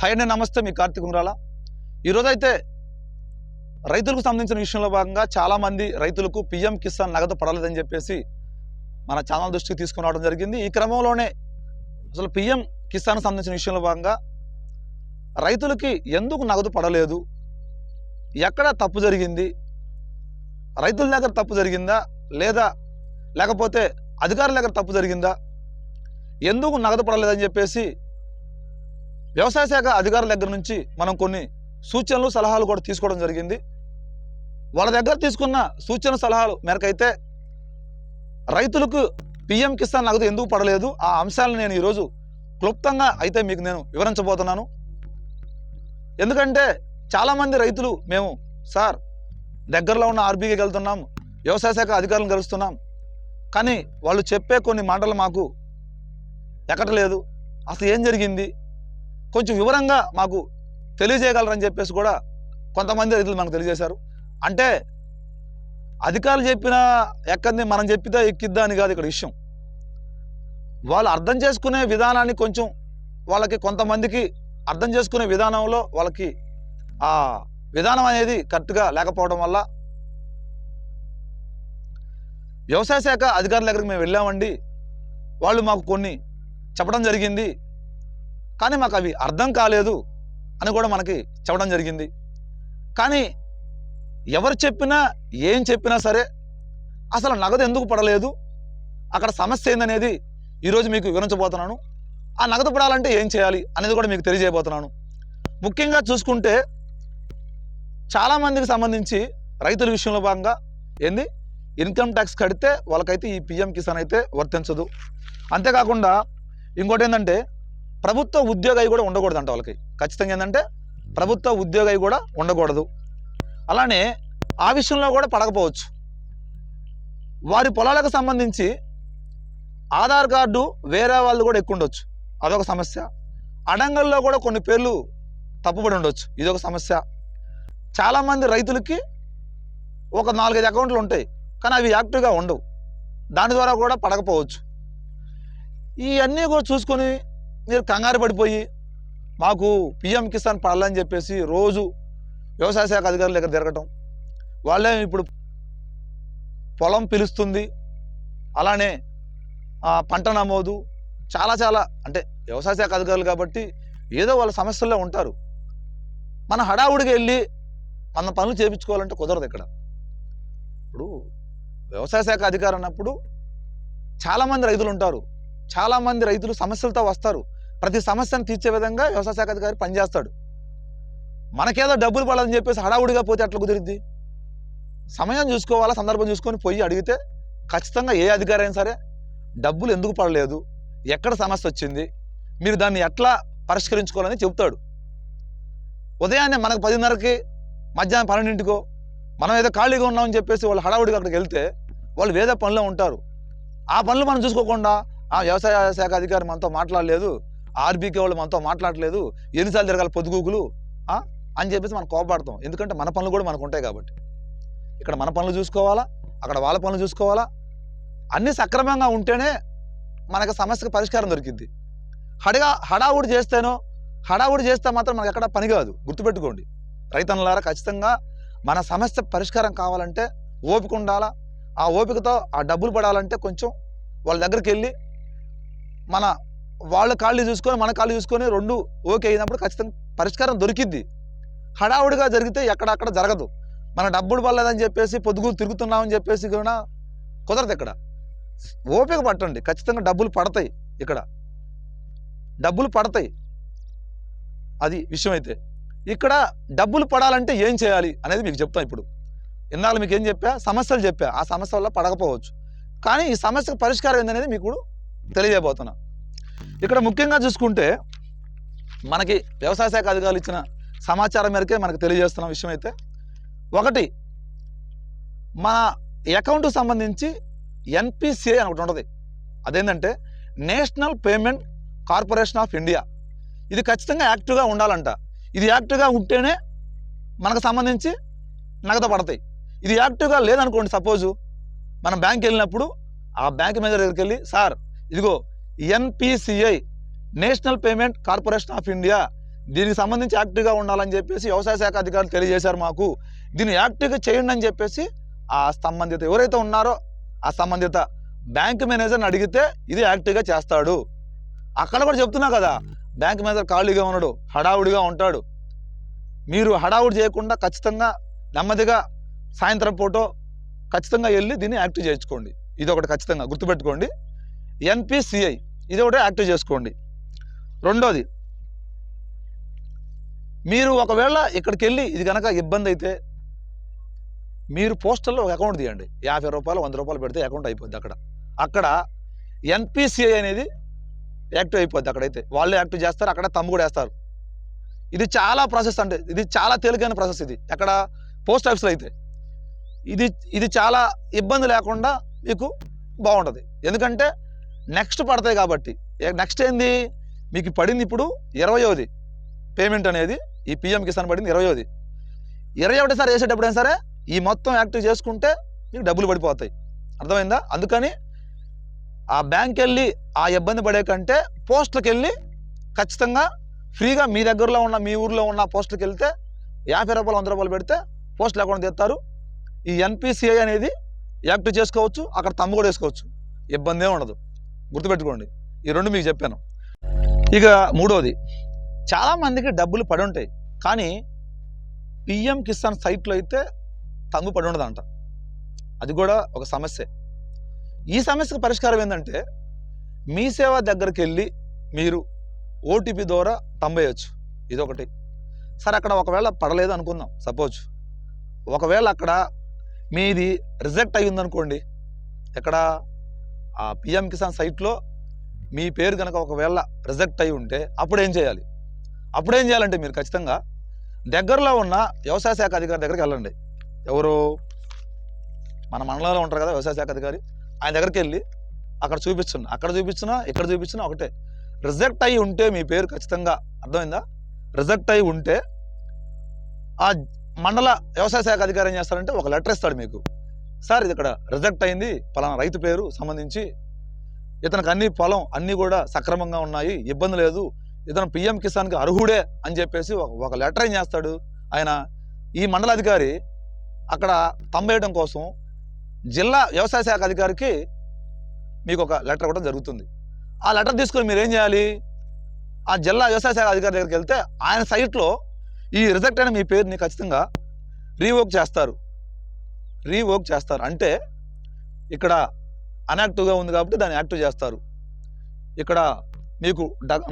Hi నమస్తే. మీ కార్తీక్ ఉండ్రాల? ఈరోజైతే రైతులకు సంబంధించిన విషయంలో భాగంగా చాలామంది రైతులకు పిఎం కిసాన్ నగదు పడలేదని చెప్పేసి మన ఛానల్ దృష్టికి తీసుకుని రావడం జరిగింది. ఈ క్రమంలోనే అసలు పిఎం కిసాన్ సంబంధించిన విషయంలో భాగంగా రైతులకి ఎందుకు నగదు పడలేదు? ఎక్కడ తప్పు జరిగింది? రైతుల దగ్గర తప్పు జరిగిందా? లేదా లేకపోతే అధికారుల దగ్గర తప్పు జరిగిందా? ఎందుకు నగదు పడలేదని చెప్పేసి వ్యవసాయ శాఖ అధికారుల దగ్గర నుంచి మనం కొన్ని సూచనలు సలహాలు కూడా తీసుకోవడం జరిగింది. వాళ్ళ దగ్గర తీసుకున్న సూచన సలహాలు మేరకైతే రైతులకు పిఎం కిసాన్ నగదు ఎందుకు పడలేదు? ఆ అంశాలను నేను ఈరోజు క్లుప్తంగా అయితే మీకు నేను వివరించబోతున్నాను. ఎందుకంటే చాలామంది రైతులు మేము సార్ దగ్గరలో ఉన్న ఆర్బీకి వెళ్తున్నాం వ్యవసాయ శాఖ అధికారులను కలుస్తున్నాం. కానీ వాళ్ళు చెప్పే కొన్ని మాటలు మాకు ఎక్కట్లేదు. అసలు ఏం జరిగింది? కొంచెం వివరంగా మాకు తెలియజేయగలరని చెప్పేసి కూడా కొంతమంది రైతులు మనకు తెలియజేశారు. అంటే అధికారులు చెప్పిన ఎక్కడిని మనం చెప్పితే ఎక్కిద్దా అని కాదు ఇక్కడ విషయం. వాళ్ళు అర్థం చేసుకునే విధానాన్ని కొంచెం వాళ్ళకి కొంతమందికి అర్థం చేసుకునే విధానంలో వాళ్ళకి ఆ విధానం అనేది కరెక్ట్గా లేకపోవడం వల్ల వ్యవసాయ శాఖ అధికారుల దగ్గరికి మేము వెళ్ళామండి. వాళ్ళు మాకు కొన్ని చెప్పడం జరిగింది. కానీ మాకు అవి అర్థం కాలేదు అని కూడా మనకి చెప్పడం జరిగింది. కానీ ఎవరు చెప్పినా ఏం చెప్పినా సరే అసలు నగదు ఎందుకు పడలేదు? అక్కడ సమస్య ఏందనేది ఈరోజు మీకు వివరించబోతున్నాను. ఆ నగదు పడాలంటే ఏం చేయాలి అనేది కూడా మీకు తెలియజేయబోతున్నాను. ముఖ్యంగా చూసుకుంటే చాలామందికి సంబంధించి రైతుల విషయంలో భాగంగా ఏంది? ఇన్కమ్ ట్యాక్స్ కడితే వాళ్ళకైతే ఈ పిఎం కిసాన్ అయితే వర్తించదు. అంతేకాకుండా ఇంకోటి ఏంటంటే ప్రభుత్వ ఉద్యోగాయి కూడా ఉండకూడదు అంట వాళ్ళకి. ఖచ్చితంగా ఏంటంటే ప్రభుత్వ ఉద్యోగాయి కూడా ఉండకూడదు. అలానే ఆ విషయంలో కూడా పడకపోవచ్చు. వారి పొలాలకు సంబంధించి ఆధార్ కార్డు వేరే వాళ్ళు కూడా ఎక్కువ ఉండొచ్చు. అదొక సమస్య. అడంగల్లో కూడా కొన్ని పేర్లు తప్పుబడి ఉండొచ్చు. ఇదొక సమస్య. చాలామంది రైతులకి ఒక నాలుగైదు అకౌంట్లు ఉంటాయి. కానీ అవి యాక్టివ్గా ఉండవు. దాని ద్వారా కూడా పడకపోవచ్చు. ఇవన్నీ కూడా చూసుకొని మీరు కంగారు పడిపోయి మాకు పిఎం కిసాన్ పడాలని చెప్పేసి రోజు వ్యవసాయ శాఖ అధికారుల దగ్గర తిరగటం. వాళ్ళే ఇప్పుడు పొలం పిలుస్తుంది. అలానే పంట నమోదు చాలా చాలా అంటే వ్యవసాయ శాఖ అధికారులు కాబట్టి ఏదో వాళ్ళ సమస్యల్లో ఉంటారు. మన హడావుడికి వెళ్ళి మన పనులు చేయించుకోవాలంటే కుదరదు ఇక్కడ. ఇప్పుడు వ్యవసాయ శాఖ అధికారి అన్నప్పుడు చాలామంది రైతులు ఉంటారు. చాలామంది రైతులు సమస్యలతో వస్తారు. ప్రతి సమస్యను తీర్చే విధంగా వ్యవసాయ శాఖ అధికారి పనిచేస్తాడు. మనకేదో డబ్బులు పడాలని చెప్పేసి హడావుడిగా పోతే అట్లా కుదిరిద్ది? సమయం చూసుకోవాలా? సందర్భం చూసుకొని పోయి అడిగితే ఖచ్చితంగా ఏ అధికారి అయినా సరే డబ్బులు ఎందుకు పడలేదు? ఎక్కడ సమస్య వచ్చింది? మీరు దాన్ని ఎట్లా పరిష్కరించుకోవాలని చెప్తాడు ఉదయాన్నే మనకు పదిన్నరకి మధ్యాహ్నం పన్నెండింటికో మనం ఏదో ఖాళీగా ఉన్నామని చెప్పేసి వాళ్ళు హడావుడిగా అక్కడికి వెళ్తే వాళ్ళు వేరే పనిలో ఉంటారు. ఆ పనులు మనం చూసుకోకుండా ఆ వ్యవసాయ శాఖ అధికారి మనతో మాట్లాడలేదు. ఆర్బీకే వాళ్ళు మనతో మాట్లాడలేదు ఎన్నిసార్లు తిరగాలి పొద్దుగూకులు? అని చెప్పేసి మనం కోపడతాం ఎందుకంటే మన పనులు కూడా మనకు ఉంటాయి కాబట్టి. ఇక్కడ మన పనులు చూసుకోవాలా? అక్కడ వాళ్ళ పనులు చూసుకోవాలా? అన్నీ సక్రమంగా ఉంటేనే మనకు సమస్యకు పరిష్కారం దొరికింది హడిగా హడావుడి చేస్తేనో హడావుడి చేస్తే మాత్రం మనకు ఎక్కడ పని కాదు. గుర్తుపెట్టుకోండి. రైతన్నలారా ఖచ్చితంగా మన సమస్య పరిష్కారం కావాలంటే ఓపిక ఉండాలా? ఆ ఓపికతో ఆ డబ్బులు పడాలంటే కొంచెం వాళ్ళ దగ్గరికి వెళ్ళి మన వాళ్ళ కాళ్ళు చూసుకొని మన కాళ్ళు చూసుకొని రెండు ఓకే అయినప్పుడు ఖచ్చితంగా పరిష్కారం దొరికిద్ది. హడావుడిగా జరిగితే ఎక్కడక్కడ జరగదు. మన డబ్బులు పడలేదని చెప్పేసి పొద్దుగులు తిరుగుతున్నామని చెప్పేసి కూడా కుదరదు ఇక్కడ. ఓపిక పట్టండి. ఖచ్చితంగా డబ్బులు పడతాయి ఇక్కడ. డబ్బులు పడతాయి. అది విషయం అయితే. ఇక్కడ డబ్బులు పడాలంటే ఏం చేయాలి అనేది మీకు చెప్తాను ఇప్పుడు. ఇన్నాళ్ళు మీకు ఏం చెప్పా? సమస్యలు చెప్పా. ఆ సమస్య వల్ల పడకపోవచ్చు. కానీ ఈ సమస్యకు పరిష్కారం ఏందనేది మీకు ఇప్పుడు తెలియజేయబోతున్నా. ఇక్కడ ముఖ్యంగా చూసుకుంటే మనకి వ్యవసాయ శాఖ అధికారులు ఇచ్చిన సమాచారం మేరకే మనకు తెలియజేస్తున్న విషయం అయితే ఒకటి మన అకౌంట్కి సంబంధించి ఎన్పిసిఐ అని ఒకటి ఉంటుంది. అదేంటంటే national payment corporation of India ఇది ఖచ్చితంగా యాక్టివ్గా ఉండాలంట. ఇది యాక్టివ్గా ఉంటేనే మనకు సంబంధించి నగదు పడతాయి. ఇది యాక్టివ్గా లేదనుకోండి సపోజు మనం బ్యాంక్ వెళ్ళినప్పుడు ఆ బ్యాంక్ మేనేజర్ దగ్గరికి వెళ్ళి సార్ ఇదిగో NPCI national payment corporation of India దీనికి సంబంధించి యాక్టివ్గా ఉండాలని చెప్పేసి వ్యవసాయ శాఖ అధికారులు తెలియజేశారు మాకు. దీన్ని యాక్టివ్గా చేయండి అని చెప్పేసి ఆ సంబంధిత ఎవరైతే ఉన్నారో ఆ సంబంధిత బ్యాంక్ మేనేజర్ని అడిగితే ఇది యాక్టివ్గా చేస్తాడు. అక్కడ కూడా చెప్తున్నా కదా బ్యాంక్ మేనేజర్ ఖాళీగా ఉన్నాడు హడావుడిగా ఉంటాడు. మీరు హడావుడి చేయకుండా ఖచ్చితంగా నెమ్మదిగా సాయంత్రం పూట ఖచ్చితంగా వెళ్ళి దీన్ని యాక్టివ్ చేయించుకోండి. ఇది ఒకటి ఖచ్చితంగా గుర్తుపెట్టుకోండి. ఎన్పిసిఐ ఇది ఒకటి యాక్టివ్ చేసుకోండి. రెండోది మీరు ఒకవేళ ఇక్కడికి వెళ్ళి ఇది కనుక ఇబ్బంది అయితే మీరు పోస్టల్లో ఒక అకౌంట్ తీయండి. యాభై రూపాయలు వంద రూపాయలు పెడితే అకౌంట్ అయిపోద్ది అక్కడ. అక్కడ ఎన్పిసిఐ అనేది యాక్టివ్ అయిపోద్ది అక్కడైతే. వాళ్ళే యాక్టివ్ చేస్తారు అక్కడ తమ్ము కూడా వేస్తారు. ఇది చాలా ప్రాసెస్ అంటే ఇది చాలా తేలికైన ప్రాసెస్ ఇది. అక్కడ పోస్ట్ ఆఫీస్లో అయితే ఇది ఇది చాలా ఇబ్బంది లేకుండా మీకు బాగుంటుంది. ఎందుకంటే నెక్స్ట్ పడతాయి కాబట్టి. నెక్స్ట్ ఏంది? మీకు పడింది ఇప్పుడు ఇరవయోది. పేమెంట్ అనేది ఈ పిఎం కిసాన్ పడింది ఇరవయోది. ఇరవై ఒకటిసారి వేసేటప్పుడైనా సరే? ఈ మొత్తం యాక్టివ్ చేసుకుంటే మీకు డబ్బులు పడిపోతాయి. అర్థమైందా? అందుకని ఆ బ్యాంక్ వెళ్ళి ఆ ఇబ్బంది పడే కంటే పోస్టులకు వెళ్ళి ఖచ్చితంగా ఫ్రీగా మీ దగ్గరలో ఉన్న మీ ఊర్లో ఉన్న పోస్టులకు వెళ్తే యాభై రూపాయలు వంద రూపాయలు పెడితే పోస్టులు అకౌంట్ తెస్తారు. ఈ ఎన్పిసిఐ అనేది యాక్టివ్ చేసుకోవచ్చు. అక్కడ తమ్ము కూడా వేసుకోవచ్చు. ఇబ్బంది ఉండదు. గుర్తుపెట్టుకోండి. ఈ రెండు మీకు చెప్పాను. ఇక మూడోది చాలామందికి డబ్బులు పడి ఉంటాయి. కానీ పిఎం కిసాన్ సైట్లో అయితే తంగు పడి ఉండదంట. అది కూడా ఒక సమస్య. ఈ సమస్యకు పరిష్కారం ఏంటంటే మీ సేవ దగ్గరికి వెళ్ళి మీరు ఓటీపీ ద్వారా తంబేయచ్చు. ఇది ఒకటి సరే అక్కడ ఒకవేళ పడలేదు అనుకుందాం సపోజ్. ఒకవేళ అక్కడ మీది రిజెక్ట్ అయ్యిందనుకోండి ఎక్కడ ఆ పిఎం కిసాన్ సైట్లో మీ పేరు కనుక ఒకవేళ రిజెక్ట్ అయి ఉంటే అప్పుడు ఏం చేయాలి? అప్పుడు ఏం చేయాలంటే మీరు ఖచ్చితంగా దగ్గరలో ఉన్న వ్యవసాయ శాఖ అధికారి దగ్గరికి వెళ్ళండి. ఎవరు? మన మండలంలో ఉంటారు కదా వ్యవసాయ శాఖ అధికారి. ఆయన దగ్గరికి వెళ్ళి అక్కడ చూపించున్నా అక్కడ చూపించినా ఇక్కడ చూపించినా ఒకటే. రిజెక్ట్ అయి ఉంటే మీ పేరు ఖచ్చితంగా అర్థమైందా? రిజెక్ట్ అయి ఉంటే ఆ మండల వ్యవసాయ శాఖ అధికారి ఏం చేస్తారంటే ఒక లెటర్ ఇస్తాడు మీకు. సార్ ఇది ఇక్కడ రిజెక్ట్ అయింది. పలానా రైతు పేరు సంబంధించి ఇతనికి అన్ని పొలం అన్నీ కూడా సక్రమంగా ఉన్నాయి. ఇబ్బంది లేదు. ఇతను పిఎం కిసాన్కి అర్హుడే అని చెప్పేసి ఒక లెటర్ ఏం చేస్తాడు? ఆయన ఈ మండలాధికారి అక్కడ తంబేయడం కోసం జిల్లా వ్యవసాయ శాఖ అధికారికి మీకు ఒక లెటర్ ఇవ్వడం జరుగుతుంది. ఆ లెటర్ తీసుకొని మీరు ఏం చేయాలి? ఆ జిల్లా వ్యవసాయ శాఖ అధికారి దగ్గరికి వెళ్తే ఆయన సైట్లో ఈ రిజెక్ట్ అయిన మీ పేరుని ఖచ్చితంగా రీవోక్ చేస్తారు. రీవోక్ చేస్తారు. అంటే ఇక్కడ అన్యాక్టివ్గా ఉంది కాబట్టి దాన్ని యాక్టివ్ చేస్తారు. ఇక్కడ మీకు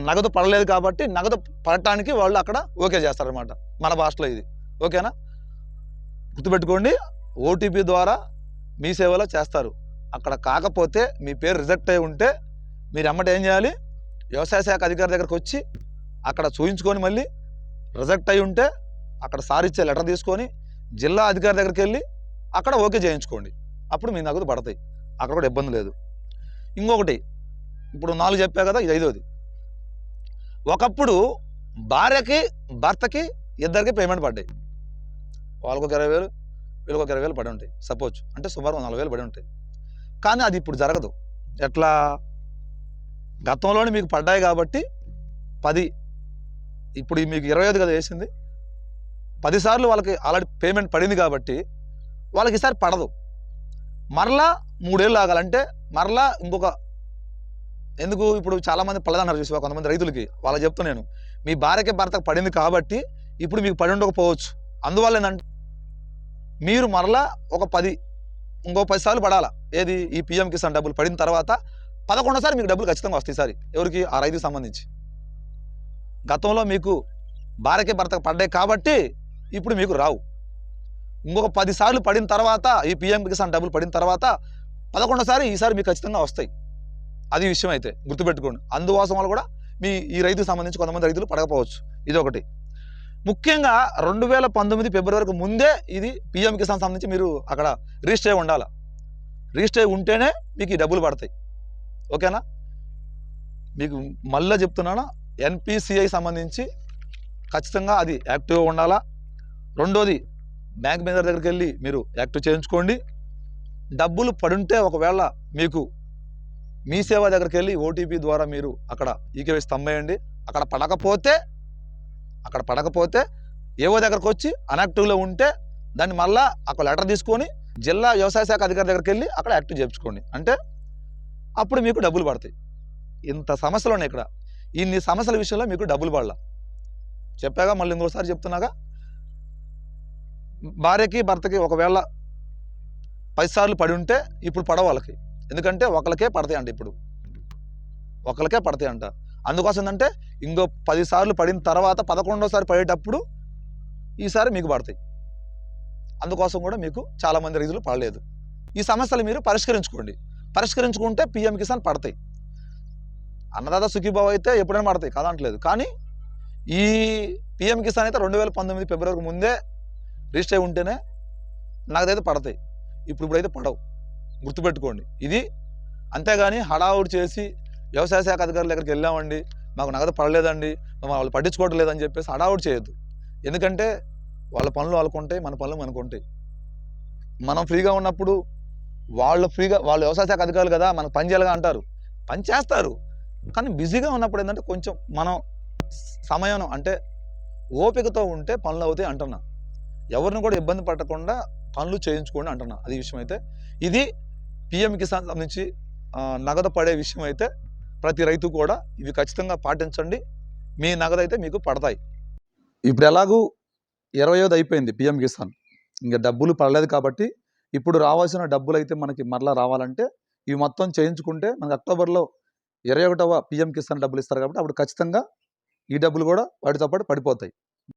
నగదు పడలేదు కాబట్టి నగదు పడటానికి వాళ్ళు అక్కడ ఓకే చేస్తారనమాట మన భాషలో ఇది. ఓకేనా గుర్తుపెట్టుకోండి ఓటీపీ ద్వారా మీ సేవలో చేస్తారు. అక్కడ కాకపోతే మీ పేరు రిజెక్ట్ అయి ఉంటే మీరు ఎమ్మట ఏం చేయాలి? వ్యవసాయ శాఖ అధికారి దగ్గరకు వచ్చి అక్కడ చూయించుకొని మళ్ళీ రిజెక్ట్ అయి ఉంటే అక్కడ సార్ ఇచ్చే లెటర్ తీసుకొని జిల్లా అధికారి దగ్గరికి వెళ్ళి అక్కడ ఓకే చేయించుకోండి. అప్పుడు మీ నగదు పడతాయి. అక్కడ కూడా ఇబ్బంది లేదు. ఇంకొకటి ఇప్పుడు నాలుగు చెప్పా కదా ఇది ఐదోది. ఒకప్పుడు భార్యకి భర్తకి ఇద్దరికి పేమెంట్ పడ్డాయి. వాళ్ళకు ఒక ఇరవై వేలు వీళ్ళకి ఒక ఇరవై వేలు పడి ఉంటాయి. సపోజ్ అంటే సుమారు నలభై వేలు పడి ఉంటాయి. కానీ అది ఇప్పుడు జరగదు. ఎట్లా? గతంలోనే మీకు పడ్డాయి కాబట్టి పది. ఇప్పుడు మీకు ఇరవై ఐదు కదా వేసింది. పదిసార్లు వాళ్ళకి ఆల్రెడీ పేమెంట్ పడింది కాబట్టి వాళ్ళకి ఈసారి పడదు. మరలా మూడేళ్ళు ఆగాలంటే మరలా ఇంకొక ఎందుకు ఇప్పుడు చాలామంది పడదన్నారు చూసి కొంతమంది రైతులకి వాళ్ళకి చెప్తా నేను మీ భార్యకి భర్తకు పడింది కాబట్టి ఇప్పుడు మీకు పడి ఉండకపోవచ్చు. అందువల్ల ఏంటంటే మీరు మరలా ఒక పది ఇంకో పది సార్లు పడాలా. ఏది? ఈ పిఎం కిసాన్ డబ్బులు పడిన తర్వాత పదకొండోసారి మీకు డబ్బులు ఖచ్చితంగా వస్తాయి ఈసారి ఎవరికి? ఆ రైతుకి సంబంధించి. గతంలో మీకు భార్యకి భర్తకు పడ్డాయి కాబట్టి ఇప్పుడు మీకు రావు. ఇంకొక పది సార్లు పడిన తర్వాత ఈ పిఎం కిసాన్ డబ్బులు పడిన తర్వాత పదకొండోసారి ఈసారి మీకు ఖచ్చితంగా వస్తాయి. అది విషయం అయితే గుర్తుపెట్టుకోండి. అందుకోసం వల్ల కూడా మీ ఈ రైతుకు సంబంధించి కొంతమంది రైతులు పడకపోవచ్చు. ఇది ఒకటి. ముఖ్యంగా రెండు వేల పంతొమ్మిది ఫిబ్రవరికి ముందే ఇది పిఎం కిసాన్ సంబంధించి మీరు అక్కడ రిజిస్టర్ అయి ఉండాలి. రిజిస్టర్ అయి ఉంటేనే మీకు ఈ డబ్బులు పడతాయి. ఓకేనా? మీకు మళ్ళీ చెప్తున్నాను ఎన్పిసిఐ సంబంధించి ఖచ్చితంగా అది యాక్టివ్గా ఉండాలా. రెండోది బ్యాంక్ మేనేజర్ దగ్గరికి వెళ్ళి మీరు యాక్టివ్ చేయించుకోండి. డబ్బులు పడుంటే ఒకవేళ మీకు మీ సేవ దగ్గరికి వెళ్ళి ఓటీపీ ద్వారా మీరు అక్కడ ఈకేవైసీ తమ్మేయండి అక్కడ పడకపోతే అక్కడ పడకపోతే ఏవో దగ్గరకు వచ్చి అనాక్టివ్లో ఉంటే దాన్ని మళ్ళా అక్కడ లెటర్ తీసుకొని జిల్లా వ్యవసాయ శాఖ అధికారి దగ్గరికి వెళ్ళి అక్కడ యాక్టివ్ చేయించుకోండి. అంటే అప్పుడు మీకు డబ్బులు పడతాయి. ఇంత సమస్యలు ఉన్నాయి ఇక్కడ. ఇన్ని సమస్యల విషయంలో మీకు డబ్బులు పడాల. చెప్పాగా మళ్ళీ ఇంకోసారి చెప్తున్నాగా? భార్యకి భర్తకి ఒకవేళ పదిసార్లు పడి ఉంటే ఇప్పుడు పడవ వాళ్ళకి. ఎందుకంటే ఒకరికే పడతాయి అంట ఇప్పుడు. ఒకరికే పడతాయి అంట అందుకోసం ఏంటంటే ఇంకో పది సార్లు పడిన తర్వాత పదకొండోసారి పడేటప్పుడు ఈసారి మీకు పడతాయి. అందుకోసం కూడా మీకు చాలామంది రైతులు పడలేదు. ఈ సమస్యలు మీరు పరిష్కరించుకోండి. పరిష్కరించుకుంటే పిఎం కిసాన్ పడతాయి. అన్నదాత సుఖీభావ అయితే ఎప్పుడైనా పడతాయి. కాదంటలేదు. కానీ ఈ పిఎం కిసాన్ అయితే రెండు వేల పంతొమ్మిది ఫిబ్రవరికి ముందే రిజిస్టర్ అయి ఉంటేనే నాకైతే పడతాయి. ఇప్పుడు ఇప్పుడైతే పడవు. గుర్తుపెట్టుకోండి. ఇది అంతేగాని హడావుడి చేసి వ్యవసాయ శాఖ అధికారుల దగ్గరికి వెళ్ళామండి. మాకు నగదు పడలేదండి. మమ్మల్ని వాళ్ళు పట్టించుకోవడం లేదని చెప్పేసి హడావుడి చేయొద్దు. ఎందుకంటే వాళ్ళ పనులు వాళ్ళకు ఉంటాయి మన పనులు మనకు ఉంటాయి మనం ఫ్రీగా ఉన్నప్పుడు వాళ్ళు ఫ్రీగా వాళ్ళు వ్యవసాయ శాఖ అధికారులు కదా మనకు పని చేయాలిగా అంటారు. పని చేస్తారు. కానీ బిజీగా ఉన్నప్పుడు ఏంటంటే కొంచెం మనం సమయం అంటే ఓపికతో ఉంటే పనులు అవుతాయి అంటున్నా. ఎవరిని కూడా ఇబ్బంది పడకుండా పనులు చేయించుకోండి అంటున్నా అది విషయం అయితే ఇది పిఎం కిసాన్ సంబంధించి నగదు పడే విషయం అయితే ప్రతి రైతు కూడా ఇవి ఖచ్చితంగా పాటించండి. మీ నగదు అయితే మీకు పడతాయి. ఇప్పుడు ఎలాగూ ఇరవయోది అయిపోయింది పిఎం కిసాన్. ఇంకా డబ్బులు పడలేదు కాబట్టి ఇప్పుడు రావాల్సిన డబ్బులు అయితే మనకి మరలా రావాలంటే ఇవి మొత్తం చేయించుకుంటే మనకి అక్టోబర్లో ఇరవై ఒకటవ పిఎం కిసాన్ డబ్బులు ఇస్తారు కాబట్టి అప్పుడు ఖచ్చితంగా ఈ డబ్బులు కూడా వాటితో పాటు పడిపోతాయి.